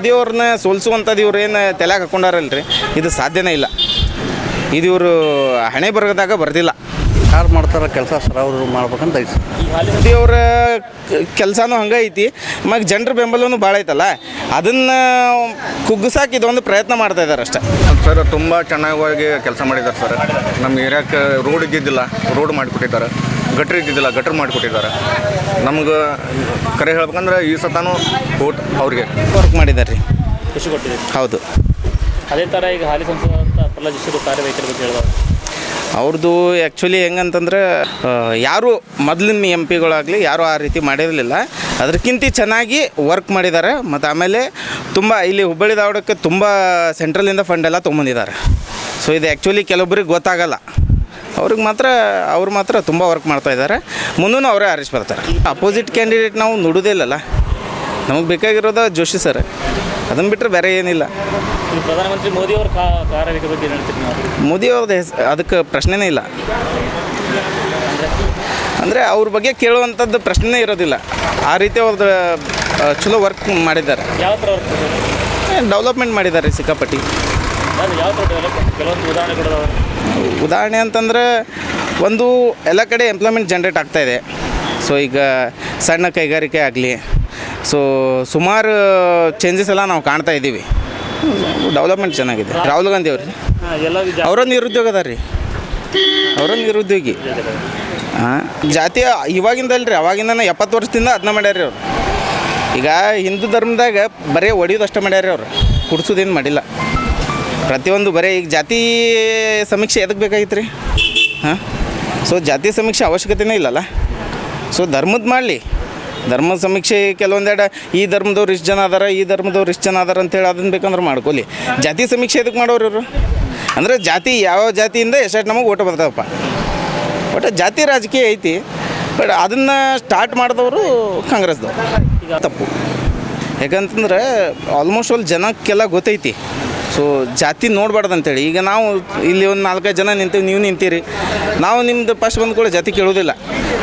ಮೋದಿಯವ್ರನ್ನ ಸೋಲಿಸುವಂಥದ್ದು ಇವ್ರು ಏನು ತಲೆಗೆ ಹಾಕೊಂಡಾರಲ್ರಿ? ಇದು ಸಾಧ್ಯನೇ ಇಲ್ಲ. ಇದು ಇವರು ಹಣೆ ಬರಗದಾಗ ಬರ್ದಿಲ್ಲ. ಯಾರು ಮಾಡ್ತಾರ ಕೆಲಸ ಸರ್ ಅವರು ಮಾಡ್ಬೇಕಂತ ಐತಿ. ಮೋದಿಯವ್ರ ಕೆಲಸನೂ ಹಂಗೆ ಐತಿ. ಮಗ ಜನರ ಬೆಂಬಲವೂ ಭಾಳ ಐತಲ್ಲ? ಅದನ್ನು ಕುಗ್ಗಿಸಾಕ ಇದೊಂದು ಪ್ರಯತ್ನ ಮಾಡ್ತಾ ಇದ್ದಾರೆ ಅಷ್ಟೇ. ಸರ್ ತುಂಬ ಚೆನ್ನಾಗಿ ಕೆಲಸ ಮಾಡಿದ್ದಾರೆ ಸರ್. ನಮ್ಮ ಏರಿಯಾಕ್ಕೆ ರೋಡ್ ಇದ್ದಿದ್ದಿಲ್ಲ ರೋಡ್ ಮಾಡಿಕೊಟ್ಟಿದ್ದಾರೆ. ಗಟ್ರ್ ಇದ್ದಿದ್ದಿಲ್ಲ ಗಟ್ರ್ ಮಾಡಿಕೊಟ್ಟಿದ್ದಾರೆ. ನಮ್ಗೆ ಕರೆ ಹೇಳ್ಬೇಕಂದ್ರೆ ಈ ಸತಾನು ಓಟ್ ಅವ್ರಿಗೆ ವರ್ಕ್ ಮಾಡಿದ್ದಾರೆ ರೀ. ಖುಷಿ ಕೊಟ್ಟಿದೆ ಹೌದು. ಅದೇ ಥರ ಈಗ ಹಾಲಿ ಸಂಸದಂತ ಪ್ರಹ್ಲಾದ್ ಜೋಶಿ ಕಾರ್ಯವೈಖರಿ ಬಗ್ಗೆ ಹೇಳಿದ್ರು ಅವ್ರದ್ದು ಆ್ಯಕ್ಚುಲಿ ಹೆಂಗಂತಂದ್ರೆ ಯಾರು ಮೊದಲಿನ ಎಂ ಪಿಗಳಾಗಲಿ ಯಾರೂ ಆ ರೀತಿ ಮಾಡಿರಲಿಲ್ಲ. ಅದಕ್ಕಿಂತ ಚೆನ್ನಾಗಿ ವರ್ಕ್ ಮಾಡಿದ್ದಾರೆ. ಮತ್ತು ಆಮೇಲೆ ತುಂಬ ಇಲ್ಲಿ ಹುಬ್ಬಳ್ಳಿ ಧಾರವಾಡಕ್ಕೆ ತುಂಬ ಸೆಂಟ್ರಲಿಂದ ಫಂಡೆಲ್ಲ ಎಲ್ಲ ತೊಗೊಂಬಂದಿದ್ದಾರೆ. ಸೊ ಇದು ಆ್ಯಕ್ಚುಲಿ ಕೆಲವೊಬ್ಬರಿಗೆ ಗೊತ್ತಾಗಲ್ಲ. ಅವ್ರಿಗೆ ಮಾತ್ರ ಅವ್ರು ಮಾತ್ರ ತುಂಬ ವರ್ಕ್ ಮಾಡ್ತಾ ಇದ್ದಾರೆ. ಮುಂದೂ ಅವರೇ ಆರಿಸಿ ಬರ್ತಾರೆ. ಅಪೋಸಿಟ್ ಕ್ಯಾಂಡಿಡೇಟ್ ನಾವು ನೋಡೋದೇ ಇಲ್ಲಲ್ಲ. ನಮಗೆ ಬೇಕಾಗಿರೋದು ಜೋಶಿ ಸರ್ ಅದನ್ನು ಬಿಟ್ಟರೆ ಬೇರೆ ಏನಿಲ್ಲ. ಪ್ರಧಾನಮಂತ್ರಿ ಮೋದಿ ಅವರ ಕಾ ಕಾರ್ಯವೈಖರಿ ಬಗ್ಗೆ ಏನು ಹೇಳ್ತೀರಿ ಮೋದಿ ಅವ್ರದ್ದು ಹೆಸ್ ಅದಕ್ಕೆ ಪ್ರಶ್ನೆನೇ ಇಲ್ಲ. ಅಂದರೆ ಅವ್ರ ಬಗ್ಗೆ ಕೇಳುವಂಥದ್ದು ಪ್ರಶ್ನೆನೇ ಇರೋದಿಲ್ಲ. ಆ ರೀತಿ ಅವ್ರದ್ದು ಚಲೋ ವರ್ಕ್ ಮಾಡಿದ್ದಾರೆ. ಯಾವ ಥರ ಡೆವಲಪ್ಮೆಂಟ್ ಮಾಡಿದ್ದಾರೆ ಸಿಕ್ಕಾಪಟ್ಟಿ. ಅದು ಯಾವ ಥರ ಡೆವಲಪ್ಮೆಂಟ್ ಕೆಲವೊಂದು ಉದಾಹರಣೆ ಅಂತಂದರೆ ಉದಾಹರಣೆ ಅಂತಂದ್ರೆ ಒಂದು ಎಲ್ಲ ಕಡೆ ಎಂಪ್ಲಾಯ್ಮೆಂಟ್ ಜನ್ರೇಟ್ ಇದೆ. ಸೊ ಈಗ ಸಣ್ಣ ಕೈಗಾರಿಕೆ ಆಗಲಿ ಸೊ ಸುಮಾರು ಚೇಂಜಸ್ ಎಲ್ಲ ನಾವು ಕಾಣ್ತಾ ಇದ್ದೀವಿ. ಡೆವಲಪ್ಮೆಂಟ್ ಚೆನ್ನಾಗಿದೆ. ರಾಹುಲ್ ಗಾಂಧಿ ಅವ್ರಿ. ಎಲ್ಲ ಜಾ- ಅವರ ನಿರುದ್ಯೋಗ ಅದ ರೀ ಅವರ ನಿರುದ್ಯೋಗಿ. ಹಾಂ ಜಾತಿ ಇವಾಗಿಂದಲ್ರಿ ಅವಾಗಿಂದನೇ ಅವಾಗಿಂದ ಎಪ್ಪತ್ತು ವರ್ಷದಿಂದ ಅದನ್ನ ಮಾಡ್ಯಾರ ಅವ್ರು. ಈಗ ಹಿಂದೂ ಧರ್ಮದಾಗ ಬರೀ ಹೊಡಿಯೋದು ಅಷ್ಟೇ ಮಾಡ್ಯಾರ ಅವ್ರು. ಕುಡ್ಸೋದೇನು ಮಾಡಿಲ್ಲ. ಪ್ರತಿಯೊಂದು ಬರೀ ಈಗ ಜಾತಿ ಸಮೀಕ್ಷೆ ಎದಕ್ಕೆ ಬೇಕಾಗಿತ್ತು ರೀ ಹಾಂ? ಸೊ ಜಾತಿ ಸಮೀಕ್ಷೆ ಅವಶ್ಯಕತೆನೇ ಇಲ್ಲಲ್ಲ? ಸೊ ಧರ್ಮದ ಮಾಡಲಿ. ಧರ್ಮ ಸಮೀಕ್ಷೆ ಕೆಲವೊಂದೆರಡು ಈ ಧರ್ಮದವ್ರು ಇಷ್ಟು ಜನ ಅದಾರ, ಈ ಧರ್ಮದವ್ರು ಇಷ್ಟು ಜನ ಅದಾರ ಅಂತೇಳಿ ಅದನ್ನ ಬೇಕಂದ್ರೆ ಮಾಡ್ಕೊಲಿ. ಜಾತಿ ಸಮೀಕ್ಷೆ ಎದಕ್ಕೆ ಮಾಡೋರು ಇವರು? ಅಂದರೆ ಜಾತಿ ಯಾವ ಜಾತಿಯಿಂದ ಎಷ್ಟು ನಮಗೆ ಓಟ ಬರ್ತಾವಪ್ಪ ಒಟ್ಟು ಜಾತಿ ರಾಜಕೀಯ ಐತಿ, ಬಟ್ ಅದನ್ನು ಸ್ಟಾರ್ಟ್ ಮಾಡಿದವರು ಕಾಂಗ್ರೆಸ್ದವ್ರು. ತಪ್ಪು. ಯಾಕಂತಂದ್ರೆ ಆಲ್ಮೋಸ್ಟ್ ಆಲ್ ಜನಕ್ಕೆಲ್ಲ ಗೊತ್ತೈತಿ. ಸೊ ಜಾತಿ ನೋಡ್ಬಾರ್ದು ಅಂತೇಳಿ ಈಗ ನಾವು ಇಲ್ಲಿ ಒಂದು ನಾಲ್ಕೈದು ಜನ ನಿಂತೀವಿ, ನೀವು ನಿಂತೀರಿ. ನಾವು ನಿಮ್ದು ಫಸ್ಟ್ ಬಂದ ಕೂಡ ಜಾತಿ ಕೇಳೋದಿಲ್ಲ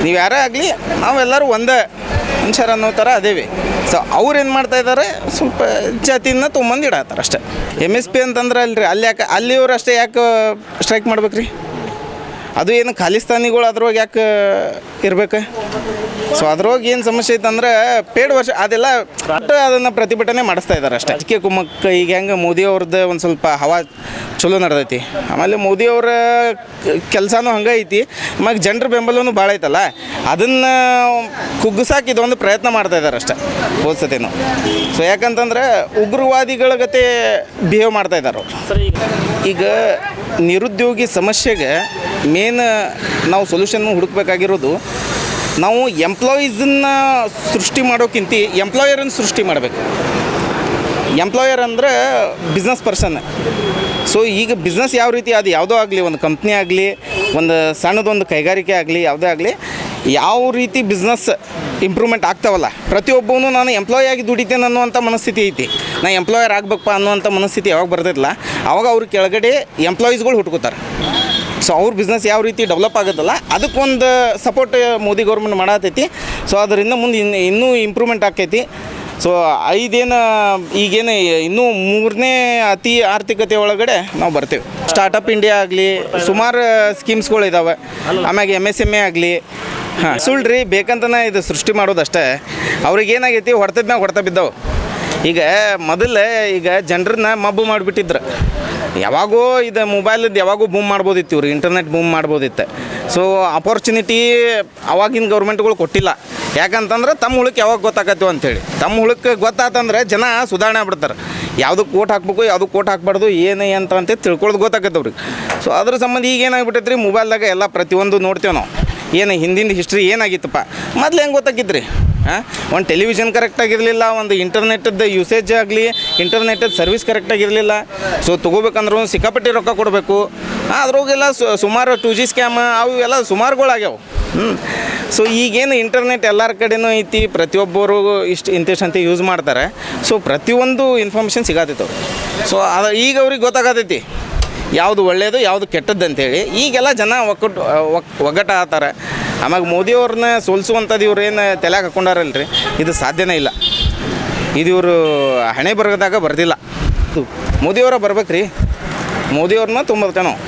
ನೀವು ಯಾರೇ ಆಗಲಿ ನಾವೆಲ್ಲರೂ ಒಂದೇ ಮನುಷ್ಯರ ಅನ್ನೋ ಥರ ಅದೇವಿ. ಸೊ ಅವ್ರು ಏನು ಮಾಡ್ತಾ ಇದ್ದಾರೆ ಸ್ವಲ್ಪ ಜಾತಿನ ತೊಗೊಂಬಂದು ಇಡತ್ತಾರೆ ಅಷ್ಟೇ. ಎಂ ಎಸ್ ಪಿ ಅಂತಂದ್ರೆ ಅಲ್ರಿ, ಅಲ್ಲಿ ಯಾಕೆ, ಅಲ್ಲಿಯವ್ರು ಅಷ್ಟೇ ಯಾಕೆ ಸ್ಟ್ರೈಕ್ ಮಾಡ್ಬೇಕು ರೀ ಅದು ಏನು ಖಾಲಿಸ್ತಾನಿಗಳು ಅದ್ರೊಳಗೆ ಯಾಕೆ ಇರ್ಬೇಕು? ಸೊ ಅದ್ರೊಳಗೆ ಏನು ಸಮಸ್ಯೆ ಐತಂದ್ರೆ ಪೇಡ್ ವರ್ಷ, ಅದೆಲ್ಲ ಅದನ್ನು ಪ್ರತಿಭಟನೆ ಮಾಡಿಸ್ತಾ ಇದ್ದಾರೆ ಅಷ್ಟೇ. ರಾಜಕೀಯ ಕುಮ್ಮಕ್ಕ ಈಗ ಹೆಂಗೆ ಮೋದಿ ಅವ್ರದ್ದು ಒಂದು ಸ್ವಲ್ಪ ಹವಾ ಚಲೋ ನಡೆದೈತಿ. ಆಮೇಲೆ ಮೋದಿ ಅವರ ಕೆಲಸನೂ ಹಂಗೆ ಐತಿ. ಆಮೇಲೆ ಜನರ ಬೆಂಬಲವೂ ಭಾಳ ಐತಲ್ಲ. ಅದನ್ನು ಕುಗ್ಗಿಸಾಕ ಇದೊಂದು ಪ್ರಯತ್ನ ಮಾಡ್ತಾ ಇದ್ದಾರೆ ಅಷ್ಟೇ ಹೋದ್ಸತಿನೂ ಸೊ ಯಾಕಂತಂದ್ರೆ ಉಗ್ರವಾದಿಗಳ ಗತೆ ಬಿಹೇವ್ ಮಾಡ್ತಾ ಇದ್ದಾರೆ ಈಗ ನಿರುದ್ಯೋಗಿ ಸಮಸ್ಯೆಗೆ ಮೇನ್ ನಾವು ಸೊಲ್ಯೂಷನ್ ಹುಡುಕ್ಬೇಕಾಗಿರೋದು, ನಾವು ಎಂಪ್ಲಾಯೀಸನ್ನ ಸೃಷ್ಟಿ ಮಾಡೋಕ್ಕಿಂತ ಎಂಪ್ಲಾಯರನ್ನು ಸೃಷ್ಟಿ ಮಾಡಬೇಕು. ಎಂಪ್ಲಾಯರ್ ಅಂದರೆ ಬಿಸ್ನೆಸ್ ಪರ್ಸನ್ ಸೊ ಈಗ ಬಿಸ್ನೆಸ್ ಯಾವ ರೀತಿ ಅದು ಯಾವುದೋ ಆಗಲಿ, ಒಂದು ಕಂಪ್ನಿ ಆಗಲಿ, ಒಂದು ಸಣ್ಣದೊಂದು ಕೈಗಾರಿಕೆ ಆಗಲಿ, ಯಾವುದೇ ಆಗಲಿ, ಯಾವ ರೀತಿ ಬಿಸ್ನೆಸ್ ಇಂಪ್ರೂವ್ಮೆಂಟ್ ಆಗ್ತಾವಲ್ಲ, ಪ್ರತಿಯೊಬ್ಬನು ನಾನು ಎಂಪ್ಲಾಯ್ ಆಗಿ ದುಡಿತೇನೆ ಅನ್ನುವಂಥ ಮನಸ್ಥಿತಿ ಐತಿ. ನಾ ಎಂಪ್ಲಾಯರ್ ಆಗ್ಬೇಕಪ್ಪ ಅನ್ನುವಂಥ ಮನಸ್ಥಿತಿ ಯಾವಾಗ ಬರ್ತೈತಲ್ಲ, ಅವಾಗ ಅವ್ರ ಕೆಳಗಡೆ ಎಂಪ್ಲಾಯೀಸ್ಗಳು ಹುಟ್ಕೋತಾರೆ. ಸೊ ಅವ್ರ ಬಿಸ್ನೆಸ್ ಯಾವ ರೀತಿ ಡೆವಲಪ್ ಆಗುತ್ತಲ್ಲ ಅದಕ್ಕೊಂದು ಸಪೋರ್ಟ್ ಮೋದಿ ಗೌರ್ಮೆಂಟ್ ಮಾಡತೈತಿ. ಸೊ ಅದರಿಂದ ಮುಂದೆ ಇನ್ನು ಇನ್ನೂ ಇಂಪ್ರೂವ್ಮೆಂಟ್ ಆಕೈತಿ. ಸೊ ಐದೇನು, ಈಗೇನು ಇನ್ನೂ ಮೂರನೇ ಅತಿ ಆರ್ಥಿಕತೆ ಒಳಗಡೆ ನಾವು ಬರ್ತೇವೆ. ಸ್ಟಾರ್ಟಪ್ ಇಂಡಿಯಾ ಆಗಲಿ, ಸುಮಾರು ಸ್ಕೀಮ್ಸ್ಗಳು ಇದ್ದಾವೆ ಆಮ್ಯಾಗೆ ಎಂ ಎಸ್ ಎಂ ಎ ಆಗಲಿ, ಹಾಂ ಸುಳ್ಳ್ರಿ ಬೇಕಂತನೇ ಇದು ಸೃಷ್ಟಿ ಮಾಡೋದಷ್ಟೇ. ಅವ್ರಿಗೆ ಏನಾಗೈತಿ ಹೊಡೆತದ ಮ್ಯಾಗ ಹೊಡೆತ ಬಿದ್ದವು. ಈಗ ಮೊದಲೇ ಈಗ ಜನರನ್ನ ಮಬ್ಬು ಮಾಡಿಬಿಟ್ಟಿದ್ರು. ಯಾವಾಗೂ ಇದು ಮೊಬೈಲದ್ದು ಯಾವಾಗೂ ಬೂಮ್ ಮಾಡ್ಬೋದಿತ್ತು ಇವ್ರು ಇಂಟರ್ನೆಟ್ ಬೂಮ್ ಮಾಡ್ಬೋದಿತ್ತು. ಸೊ ಅಪರ್ಚುನಿಟಿ ಅವಾಗಿನ ಗೌರ್ಮೆಂಟ್ಗಳು ಕೊಟ್ಟಿಲ್ಲ. ಯಾಕಂತಂದ್ರೆ ತಮ್ಮ ಹುಳಕ್ಕೆ ಯಾವಾಗ ಗೊತ್ತಾಗತ್ತೋ ಅಂಥೇಳಿ ತಮ್ಮ ಹುಳಕ್ಕೆ ಗೊತ್ತಾತಂದ್ರೆ ಜನ ಸುಧಾರಣೆ ಆಗ್ಬಿಡ್ತಾರೆ. ಯಾವುದು ಕೋಟ್ ಹಾಕ್ಬೇಕು ಯಾವುದು ಕೋಟ್ ಹಾಕ್ಬಾರ್ದು, ಏನು ಅಂತ ಅಂತ ತಿಳ್ಕೊಳ್ಳೋದು ಗೊತ್ತಾಗತ್ತೆ ಅವ್ರಿಗೆ. ಸೊ ಅದ್ರ ಸಂಬಂಧ ಈಗ ಏನಾಗ್ಬಿಟ್ಟೈತೆ ರೀ ಮೊಬೈಲ್ದಾಗ ಎಲ್ಲ ಪ್ರತಿಯೊಂದು ನೋಡ್ತೇವೆ ನಾವು. ಏನು ಹಿಂದಿನ ಹಿಸ್ಟ್ರಿ ಏನಾಗಿತ್ತಪ್ಪ? ಮೊದಲು ಹೆಂಗೆ ಗೊತ್ತಾಗಿದ್ರಿ ಹಾಂ ಒಂದು ಟೆಲಿವಿಷನ್ ಕರೆಕ್ಟಾಗಿರಲಿಲ್ಲ ಒಂದು ಇಂಟರ್ನೆಟ್ಟದ್ದು ಯೂಸೇಜ್ ಆಗಲಿ ಇಂಟರ್ನೆಟದ ಸರ್ವಿಸ್ ಕರೆಕ್ಟಾಗಿರಲಿಲ್ಲ ಸೊ ತೊಗೋಬೇಕಂದ್ರೆ ಸಿಕ್ಕಾಪಟ್ಟಿ ರೊಕ್ಕ ಕೊಡಬೇಕು. ಅದ್ರೊಳಗೆಲ್ಲ ಸು- ಸುಮಾರು ಟು ಜಿ ಸ್ಕ್ಯಾಮ್ ಅವು ಎಲ್ಲ ಸುಮಾರುಗಳಾಗ್ಯಾವ. ಹ್ಞೂ ಸೊ ಈಗೇನು ಇಂಟರ್ನೆಟ್ ಎಲ್ಲರ ಕಡೆನೂ ಐತಿ, ಪ್ರತಿಯೊಬ್ಬರು ಇಷ್ಟು ಇಂತಿಷ್ಟು ಅಂತ ಯೂಸ್ ಮಾಡ್ತಾರೆ. ಸೊ ಪ್ರತಿಯೊಂದು ಇನ್ಫಾರ್ಮೇಷನ್ ಸಿಗತ್ತೈತೆ ಅವ್ರಿಗೆ. ಸೊ ಅದು ಈಗ ಅವ್ರಿಗೆ ಗೊತ್ತಾಗತೈತಿ. ಯಾವುದು ಒಳ್ಳೆಯದು ಯಾವುದು ಕೆಟ್ಟದ್ದು ಅಂತೇಳಿ. ಈಗೆಲ್ಲ ಜನ ಒಕ್ಕಟ್ಟು ಒಕ್ ಒಗ್ಗಟ್ಟ ಆತಾರೆ ಆಮ್ಯಾಗ ಮೋದಿಯವ್ರನ್ನ ಸೋಲಿಸುವಂಥದ್ದು ಇವ್ರು ಏನು ತಲೆಗೆ ಹಾಕೊಂಡಾರಲ್ರಿ? ಇದು ಸಾಧ್ಯನೇ ಇಲ್ಲ. ಇದು ಇವರು ಹಣೆ ಬರಗದಾಗ ಬರ್ದಿಲ್ಲ. ಮೋದಿಯವರ ಬರ್ಬೇಕು ರೀ ಮೋದಿಯವ್ರನ್ನ ತುಂಬತ್ತೆ ನಾವು.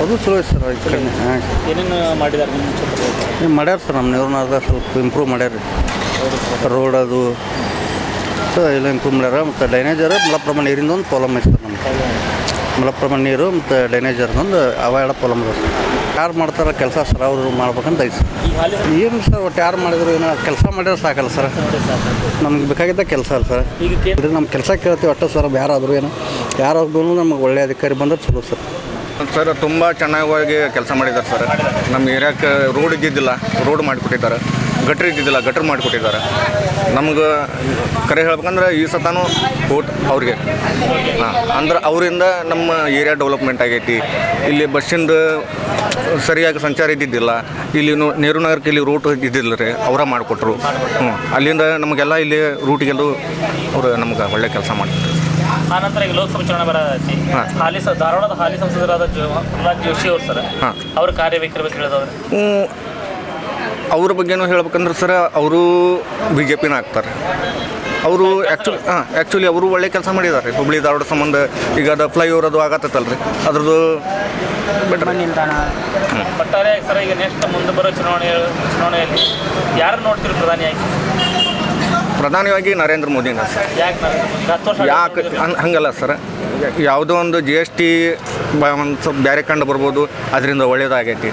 ಅದೇ ಚಲೋ ಐತೆ ಸರ್ ಈ ಕಡೆ ಹಾಂ ಏನೇನು ಮಾಡಿದ್ದಾರೆ ನಿಮ್ಮ ಮಾಡ್ಯಾರ ಸರ್ ನಮ್ಮ ನೀರನ್ನ ಸ್ವಲ್ಪ ಇಂಪ್ರೂವ್ ಮಾಡ್ಯಾರ ರೋಡ್ ಅದು. ಸೊ ಎಲ್ಲ ಇಂಪ್ರೂವ್ ಮಾಡ್ಯಾರ ಮತ್ತು ಡೈನೇಜರ್ ಮಲಪ್ರಮ ನೀರಿಂದ ಒಂದು ಪೊಲಮ್ ಐತೆ ಸರ್ ನಮ್ಗೆ ಮಲಪ್ರಭಾ ನೀರು ಮತ್ತು ಡೈನೇಜರ್ ಒಂದು ಪೊಲಮ್ ಪ್ರಾಬ್ಲಮ್ ಸರ್. ಯಾರು ಮಾಡ್ತಾರೆ ಕೆಲಸ ಸರ್ ಅವರು ಮಾಡ್ಬೇಕಂತ ಐತೆ ಸರ್. ಏನು ಸರ್ ಒಟ್ಟು ಯಾರು ಮಾಡಿದ್ರು ಏನೋ ಕೆಲಸ ಮಾಡಿದ್ರೆ ಸಾಕಲ್ಲ ಸರ್. ನಮ್ಗೆ ಬೇಕಾಗಿದ್ದ ಕೆಲಸ ಅಲ್ಲ ಸರ್. ಈಗ ನಮ್ಮ ಕೆಲಸ ಕೇಳ್ತೀವಿ ಒಟ್ಟು ಸರ್ ಯಾರಾದರೂ ಏನು. ಯಾರಾದ್ರೂ ನಮ್ಗೆ ಒಳ್ಳೆ ಅಧಿಕಾರಿ ಬಂದ್ರೆ ಚಲೋ ಸರ್. ಸರ್, ತುಂಬ ಚೆನ್ನಾಗಿ ಕೆಲಸ ಮಾಡಿದ್ದಾರೆ ಸರ್. ನಮ್ಮ ಏರಿಯಾಕ್ಕೆ ರೋಡ್ ಇದ್ದಿದ್ದಿಲ್ಲ ರೋಡ್ ಮಾಡಿಕೊಟ್ಟಿದ್ದಾರೆ. ಗಟ್ರ್ ಇದ್ದಿದ್ದಿಲ್ಲ, ಗಟ್ರ್ ಮಾಡಿಕೊಟ್ಟಿದ್ದಾರೆ. ನಮ್ಗೆ ಕರೆ ಹೇಳ್ಬೇಕಂದ್ರೆ ಈ ಸತಾನು ಓಟ್ ಅವ್ರಿಗೆ. ಹಾಂ, ಅಂದ್ರೆ ಅವರಿಂದ ನಮ್ಮ ಏರಿಯಾ ಡೆವಲಪ್ಮೆಂಟ್ ಆಗೈತಿ. ಇಲ್ಲಿ ಬಸ್ಸಿಂದ ಸರಿಯಾಗಿ ಸಂಚಾರ ಇದ್ದಿದ್ದಿಲ್ಲ. ಇಲ್ಲಿ ನೇರು ನಗರಕ್ಕೆ ಇಲ್ಲಿ ರೂಟ್ ಇದ್ದಿಲ್ಲ ರೀ, ಅವರ ಮಾಡಿಕೊಟ್ರು. ಹ್ಞೂ ಅಲ್ಲಿಂದ ನಮಗೆಲ್ಲ ಇಲ್ಲಿ ರೂಟಿಗೆಲ್ಲೂ ಅವರು ನಮ್ಗೆ ಒಳ್ಳೆ ಕೆಲಸ ಮಾಡ್ತಾರೆ ಆ ನಂತರ ಈಗ ಲೋಕಸಭಾ ಚುನಾವಣೆ ಬರೋದೈತಿ ಹಾಂ. ಹಾಲಿ ಸ ಧಾರವಾಡದ ಹಾಲಿ ಸಂಸದರಾದ ಜೋ ಪ್ರಹ್ಲಾದ್ ಜೋಶಿ ಅವರು ಸರ್ ಹಾಂ. ಅವ್ರ ಕಾರ್ಯವೈಖರಿ ಬಗ್ಗೆ ಹೇಳಿದವ್ರೆ ಹ್ಮ್, ಅವ್ರ ಬಗ್ಗೆನೂ ಹೇಳ್ಬೇಕಂದ್ರೆ ಸರ್ ಅವರು ಬಿ ಜೆ ಪಿನ ಆಗ್ತಾರೆ ಅವರು ಆ್ಯಕ್ಚುಲಿ ಹಾಂ ಆ್ಯಕ್ಚುಲಿ ಅವರು ಒಳ್ಳೆ ಕೆಲಸ ಮಾಡಿದ್ದಾರೆ. ಹುಬ್ಳಿ ಧಾರವಾಡ ಸಂಬಂಧ ಈಗ ಅದು ಫ್ಲೈಓವರ್ ಅದು ಆಗತ್ತಲ್ಲ ರೀ ಅದ್ರದ್ದು ಬೆಟ್ರ್ ಒಟ್ಟಾರೆ ಸರ್ ಈಗ ನೆಕ್ಸ್ಟ್ ಮುಂದೆ ಬರೋ ಚುನಾವಣೆ ಚುನಾವಣೆಯಲ್ಲಿ ಯಾರು ನೋಡ್ತೀರಿ ಪ್ರಧಾನಿಯಾಗಿ? ಪ್ರಧಾನವಾಗಿ ನರೇಂದ್ರ ಮೋದಿನ ಸರ್. ಯಾಕೆ ಹಂಗಲ್ಲ ಸರ್. ಯಾವುದೋ ಒಂದು ಜಿ ಎಸ್ ಟಿ ಒಂದು ಸ್ವಲ್ಪ ಬೇರೆ ಕಂಡು ಬರ್ಬೋದು ಅದರಿಂದ ಒಳ್ಳೆಯದಾಗೈತಿ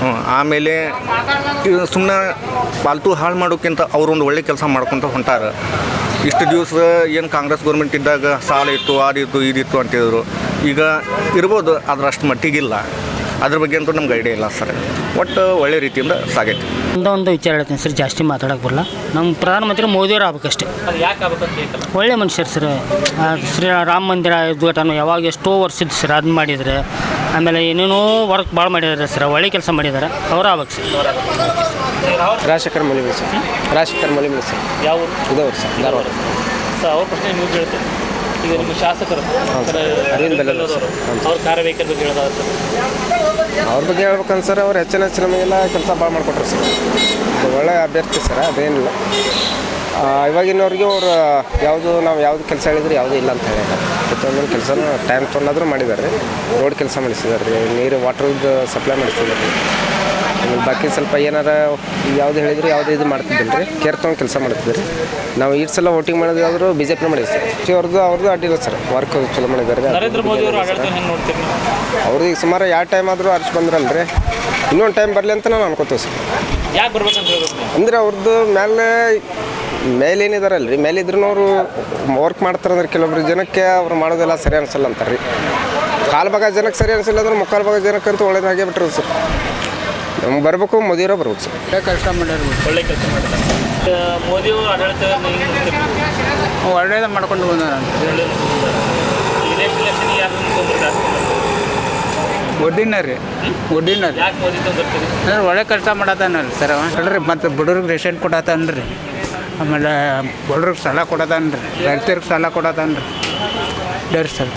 ಹ್ಞೂ ಆಮೇಲೆ ಸುಮ್ಮನೆ ಪಾಲ್ತು ಹಾಳು ಮಾಡೋಕ್ಕಿಂತ ಅವ್ರೊಂದು ಒಳ್ಳೆ ಕೆಲಸ ಮಾಡ್ಕೊತ ಹೊಂಟಾರ. ಇಷ್ಟು ದಿವಸ ಏನು ಕಾಂಗ್ರೆಸ್ ಗೌರ್ಮೆಂಟ್ ಇದ್ದಾಗ ಸಾಲ ಇತ್ತು ಅದಿತ್ತು ಇದಿತ್ತು ಅಂತಿದ್ರು. ಈಗ ಇರ್ಬೋದು ಆದ್ರೆ ಅಷ್ಟು ಮಟ್ಟಿಗಿಲ್ಲ. ಅದ್ರ ಬಗ್ಗೆ ಅಂತೂ ನಮ್ಗೆ ಐಡಿಯಾ ಇಲ್ಲ ಸರ್. ಒಟ್ಟು ಒಳ್ಳೆ ರೀತಿಯಿಂದ ಸಾಗೈತೆ. ಒಂದು ಒಂದು ವಿಚಾರ ಹೇಳ್ತೀನಿ ಸರ್ ಜಾಸ್ತಿ ಮಾತಾಡೋಕೆ ಬರಲ್ಲ. ನಮ್ಮ ಪ್ರಧಾನಮಂತ್ರಿ ಮೋದಿಯವರು ಆಗ್ಬೇಕಷ್ಟೇ ಅದು ಒಳ್ಳೆ ಮನುಷ್ಯರು ಸರ್. ಆ ಶ್ರೀ ರಾಮ ಮಂದಿರ ಉದ್ಘಾಟನೆ ಯಾವಾಗ ಎಷ್ಟೋ ವರ್ಷದ ಸರ್ ಅದನ್ನ ಮಾಡಿದರೆ ಆಮೇಲೆ ಏನೇನೋ ವರ್ಕ್ ಭಾಳ ಮಾಡಿದ್ದಾರೆ ಸರ್ ಒಳ್ಳೆ ಕೆಲಸ ಮಾಡಿದ್ದಾರೆ ಅವ್ರು ಆಗ್ಬೇಕು sir. Rajashekara Malimi sir. Rajashekar Malimi sir. ಯಾವ ಇದೆ ಸರ್ ಧಾರವಾಡ. ಸರ್ ಅವ್ರ ಪ್ರಶ್ನೆ ನೀವು ಕೇಳ್ತೀವಿ ಈಗ ನಿಮ್ಮ ಶಾಸಕರು ಸರ್. ಅರವಿಂದ್ ಅವ್ರ ಕಾರ್ಯವೈಖರಿ ಬಗ್ಗೆ ಹೇಳೋದಾದ್ರೆ ಸರ್. ಅವ್ರ ಬಗ್ಗೆ ಹೇಳ್ಬೇಕಂತ ಸರ್ ಅವ್ರು ಹೆಚ್ಚಿನ ಹೆಚ್ಚು ನಮಗೆಲ್ಲ ಕೆಲಸ ಭಾಳ ಮಾಡಿಕೊಟ್ರು ಸರ್. ಒಳ್ಳೆ ಅಭ್ಯರ್ಥಿ ಸರ್ ಅದೇನಿಲ್ಲ. ಆ, ಇವಾಗಿನವ್ರಿಗೆ ಅವ್ರು ಯಾವುದು ನಾವು ಯಾವುದು ಕೆಲಸ ಹೇಳಿದ್ರು ಯಾವುದೂ ಇಲ್ಲ ಅಂತ ಹೇಳಿಲ್ಲ ಪ್ರತಿಯೊಂದೊಂದು ಕೆಲಸನೂ ಟೈಮ್ ತೊಗೊಂಡಾದ್ರೂ ಮಾಡಿದ್ದಾರೆ. ರೋಡ್ ಕೆಲಸ ಮಾಡಿಸಿದ್ದಾರೆ. ರೀ ನೀರು ವಾಟ್ರದ್ದು ಸಪ್ಲೈ ಮಾಡಿಸಿದ್ದಾರೆ. ರೀ ಆಮೇಲೆ ಬಾಕಿ ಸ್ವಲ್ಪ ಏನಾರ ಯಾವ್ದು ಹೇಳಿದ್ರು ಯಾವ್ದು ಇದು ಮಾಡ್ತಿದ್ದಿಲ್ಲ ರೀ ಕೇರ್ ತೊಗೊಂಡು ಕೆಲಸ ಮಾಡ್ತಿದ್ರಿ ನಾವು ಈ ಸಲ ವೋಟಿಂಗ್ ಮಾಡೋದು ಬಿ ಜೆ ಪಿನ ಮಾಡಿದ್ವಿ ಸರ್. ಅವ್ರದ್ದು ಅವ್ರದ್ದು ಅಡ್ಡಿಲ್ಲ ಸರ್. ವರ್ಕ್ ಚಲೋ ಮಾಡಿದ್ದಾರೆ ಅವ್ರದ್ದು ಈಗ ಸುಮಾರು ಯಾವ ಟೈಮ್ ಆದರೂ ಅರ್ಚ್ ಬಂದ್ರಲ್ರಿ. ಇನ್ನೊಂದು ಟೈಮ್ ಬರಲಿ ಅಂತ ನಾನು ಅನ್ಕೋತೀವಿ ಸರ್. ಯಾಕೆ ಬರ್ಬೇಕಂತ ಹೇಳ್ಬೇಕು ಅಂದ್ರೆ ಅವ್ರದ್ದು ಮೇಲೆ ಮೇಲೆ ರೀ ಮೇಲೆ ಇದ್ರೂ ಅವರು ವರ್ಕ್ ಮಾಡ್ತಾರಂದ್ರೆ ಕೆಲವೊಬ್ರು ಜನಕ್ಕೆ ಅವ್ರು ಮಾಡೋದೆಲ್ಲ ಸರಿ ಅನ್ಸಲ್ಲ ಅಂತಾರೆ ರೀ ಕಾಲು ಭಾಗ ಜನಕ್ಕೆ ಸರಿ ಅನ್ಸಲ್ಲ ಅಂದ್ರೆ ಮುಕ್ಕಾಲು ಭಾಗ ಜನಕ್ಕಂತೂ ಒಳ್ಳೇದಾಗೇ ಬಿಟ್ಟಿರೋದು ಸರ್. ನಮ್ಗೆ ಬರಬೇಕು ಮೋದಿಯವರೇ ಬರ್ಬೇಕು ಸರ್. ಒಳ್ಳೆ ಕೆಲಸ ಮಾಡಿದ್ದಾರೆ ಒಳ್ಳೆ ಮೋದಿ ಅವರು ಆಡಳಿತ ಹೆಂಗೆ ನೋಡ್ತೀರಿ ಒಳ್ಳೇದು ಮಾಡ್ಕೊಂಡು ಬಂದಾರ ಒಡ್ಡಿನ ರೀ ಒಡ್ಡಿನ ರೀ ಮೋದಿ ಅಂದ್ರೆ ಒಳ್ಳೆ ಕೆಲಸ ಮಾಡತಾನಲ್ಲ ಸರ್ ಅಲ್ರಿ ಮತ್ತು ಬಡವ್ರಿಗೆ ರೇಷನ್ ಕೊಡತಾನ್ರಿ. ಆಮೇಲೆ ಬಡವ್ರಿಗೆ ಸಾಲ ಕೊಡತಾನ್ರಿ. ರೈತರಿಗೆ ಸಾಲ ಕೊಡತಾನ್ರಿ. ಡರ್ ಸರ್.